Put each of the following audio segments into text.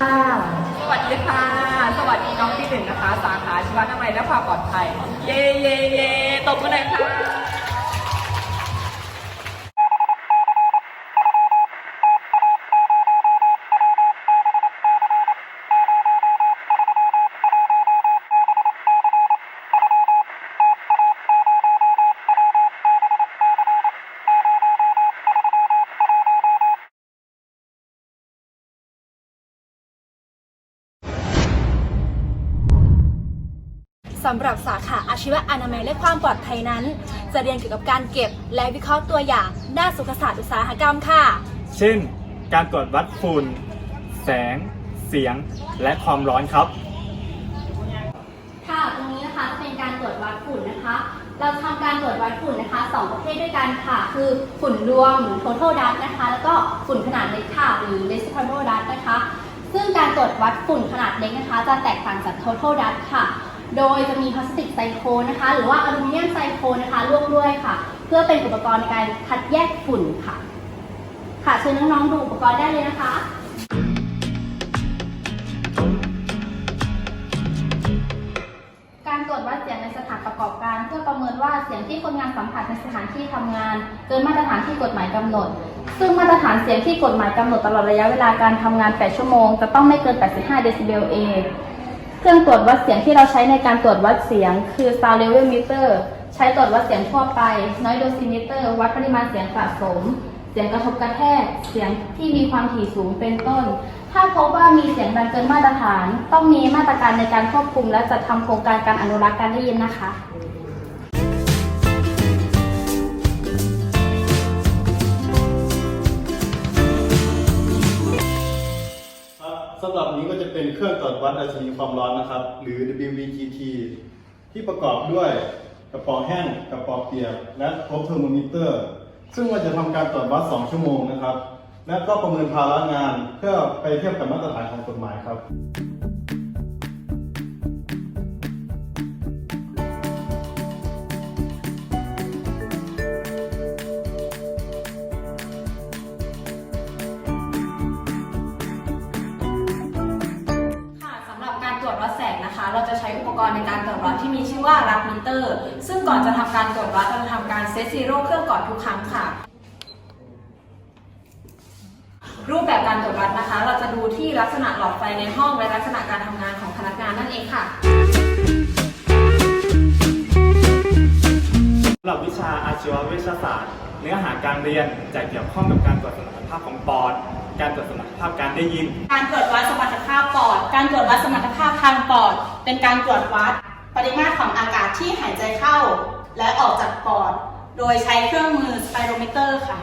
สวัสดีค่ะ สวัสดีน้องที่หนึ่งนะคะ สาขาชีวนามัยและความปลอดภัย เย่เย่เย่ตบกันเลยค่ะ สำหรับสาขาอาชีวะอนามัยและความปลอดภัยนั้น จะเรียนเกี่ยวกับการเก็บและวิเคราะห์ตัวอย่างด้านสุขศาสตร์อุตสาหกรรมค่ะ เช่น การตรวจวัดฝุ่น แสง เสียง และความร้อนครับ ค่ะ ตรงนี้นะคะจะเป็นการตรวจวัดฝุ่นนะคะ เราทำการตรวจวัดฝุ่นนะคะสองประเภทด้วยกันค่ะ คือฝุ่นรวมหรือ total dust นะคะ แล้วก็ฝุ่นขนาดเล็กค่ะหรือ residual dust นะคะ ซึ่งการตรวจวัดฝุ่นขนาดเล็กนะคะ จะแตกต่างจาก total dust ค่ะ โดยจะมีพลาสติกไซโคนนะคะ หรือว่าอลูมิเนียมไซโคนนะคะร่วมด้วยค่ะ เพื่อเป็นอุปกรณ์ในการคัดแยกฝุ่นค่ะ ค่ะเชิญน้องๆดูอุปกรณ์ได้เลยนะคะการตรวจวัดเสียงในสถานประกอบการ เพื่อประเมินว่าเสียงที่คนงานสัมผัสในสถานที่ทำงานเกินมาตรฐานที่กฎหมายกำหนด ซึ่งมาตรฐานเสียงที่กฎหมายกำหนดตลอดระยะเวลาการทำงาน 8 ชั่วโมง จะต้องไม่เกิน 85 เดซิเบลเอ เครื่องตรวจวัดเสียงที่เราใช้ในการตรวจวัดเสียง คือ sound level meter ใช้ตรวจวัดเสียงทั่วไป noise dosimeter วัดปริมาณเสียงสะสม เสียงกระทบกระแทก เสียงที่มีความถี่สูงเป็นต้น ถ้าพบว่ามีเสียงดังเกินมาตรฐาน ต้องมีมาตรการในการควบคุม และจัดทำโครงการการอนุรักษ์การได้ยินนะคะ สำหรับนี้ก็จะเป็นเครื่องตรวจวัดดัชนีความร้อนนะครับ หรือ WVGT ที่ประกอบด้วยกระป๋องแห้งกระป๋องเปียก และพบเทอร์โมมิเตอร์ ซึ่งมันจะทำการตรวจวัด 2 ชั่วโมงนะครับ และก็ประเมินภาระงานเพื่อไปเทียบกับมาตรฐานของกฎหมายครับ รณ์ในการตรวจวัดที่มีชื่อว่ารับมิเตอร์ ซึ่งก่อนจะทำการตรวจวัดเราจะทำการเซตซีโร่เครื่องก่อนทุกครั้งค่ะ รูปแบบการตรวจวัดนะคะ เราจะดูที่ลักษณะหลอดไฟในห้องและลักษณะการทำงานของพนักงานนั่นเองค่ะสำหรับวิชาอาชีววิทยาศาสตร์ เนื้อหาการเรียนจะเกี่ยวข้องกับการตรวจสมรรถภาพของปอด การตรวจสมรรถภาพการได้ยิน การตรวจวัดสมรรถภาพปอด การตรวจวัดสมรรถภาพทางปอด เป็นการตรวจวัดปริมาตรของอากาศที่หายใจเข้า และออกจากปอด โดยใช้เครื่องมือสไปโรเมเตอร์ค่ะ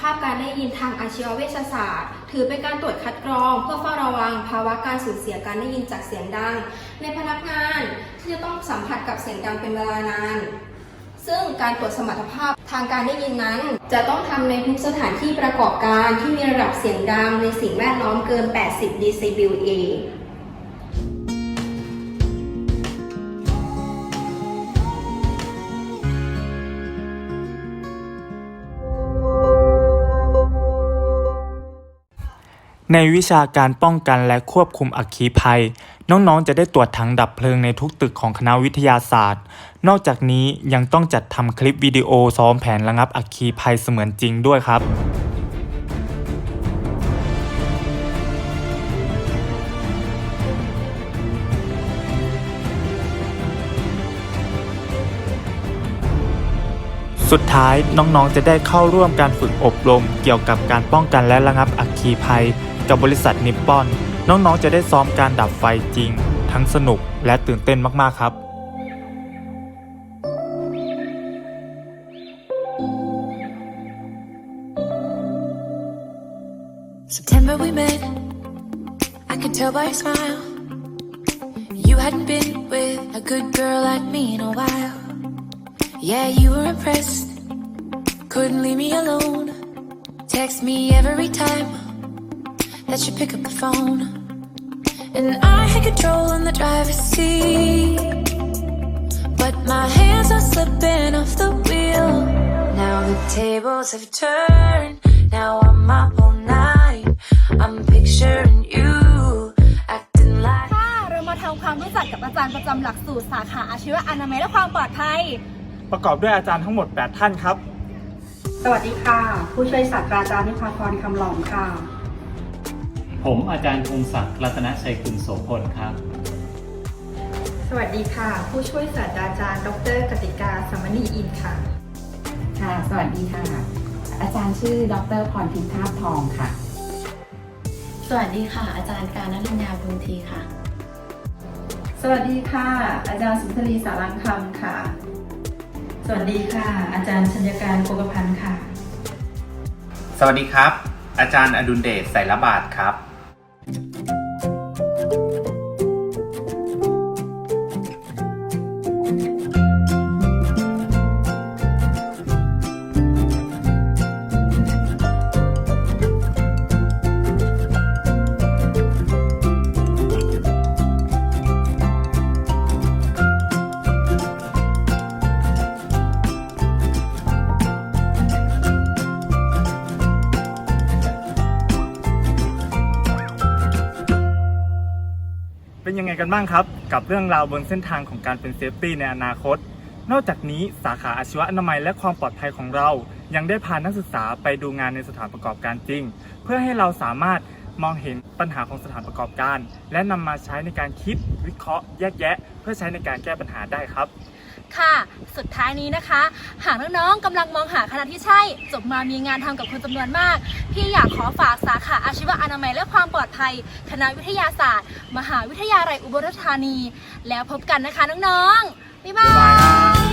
ภาพการได้ยินทางอาชีวเวชศาสตร์ ถือเป็นการตรวจคัดกรอง เพื่อเฝ้าระวัง ภาวะการสูญเสียการได้ยินจากเสียงดัง ในพนักงานที่จะต้องสัมผัสกับเสียงดังเป็นเวลานาน ซึ่งการตรวจสมรรถภาพทางการได้ยินนั้น จะต้องทำในทุกสถานที่ประกอบการที่มีระดับเสียงดังในสิ่งแวดล้อมเกิน 80 dBA ในวิชาการป้องกันและควบคุมอัคคีภัย น้องๆ จะได้ตรวจถังดับเพลิงในทุกตึกของคณะวิทยาศาสตร์ นอกจากนี้ยังต้องจัดทำคลิปวิดีโอซ้อมแผนระงับอัคคีภัยเสมือนจริงด้วยครับสุดท้ายน้องๆ จะได้เข้าร่วมการฝึกอบรมเกี่ยวกับการป้องกันและระงับอัคคีภัย กับบริษัทนิปปอน น้องๆจะได้ซ้อมการดับไฟจริง ทั้งสนุกและตื่นเต้นมากๆครับ couldn't leave me alone. Text me every time. That you pick up the phone. And I had control in the driver's seat. But My hands are slipping off the wheel. Now the tables have turned. Now I'm up all night. I'm picturing you acting like. ค่ะเรามาทำความรู้จักกับอาจารย์ประจำหลักสูตรสาขาอาชีวะอนามัยและความปลอดภัย ประกอบด้วยอาจารย์ทั้งหมด 8 ท่านครับ สวัสดีค่ะ ผู้ช่วยศาสตราจารย์นิพาพรคำหลองค่ะ ผมอาจารย์พงศักดิ์รัตนชัยกุลโสพลครับ สวัสดีค่ะ ผู้ช่วยศาสตราจารย์ ดรกติกาสมณีอินค่ะ ค่ะ สวัสดีค่ะ อาจารย์ชื่อ ดรพรทิพย์ทาบทองค่ะ สวัสดีค่ะ อาจารย์การนริญญาบุญทีค่ะ สวัสดีค่ะ อาจารย์สุนทรีสารังคำค่ะ สวัสดีค่ะ อาจารย์ชัญญการโกกพันธ์ค่ะ สวัสดีครับ อาจารย์อดุลเดชใส่ละบาทครับ เป็นยังไงกันบ้างครับ กับเรื่องราวบนเส้นทางของการเป็นเซฟตี้ในอนาคต นอกจากนี้สาขาอาชีวะอนามัยและความปลอดภัยของเรา ยังได้พานักศึกษาไปดูงานในสถานประกอบการจริง เพื่อให้เราสามารถมองเห็นปัญหาของสถานประกอบการ และนำมาใช้ในการคิดวิเคราะห์แยกแยะ เพื่อใช้ในการแก้ปัญหาได้ครับ ค่ะ สุดท้ายนี้นะคะ หากน้องๆกำลังมองหาคณะที่ใช่ จบมามีงานทำกับคนจำนวนมาก พี่อยากขอฝากสาขา นามัยและความปลอดภัย คณะวิทยาศาสตร์ มหาวิทยาลัยอุบลราชธานี แล้วพบกันนะคะน้องๆบ๊ายบาย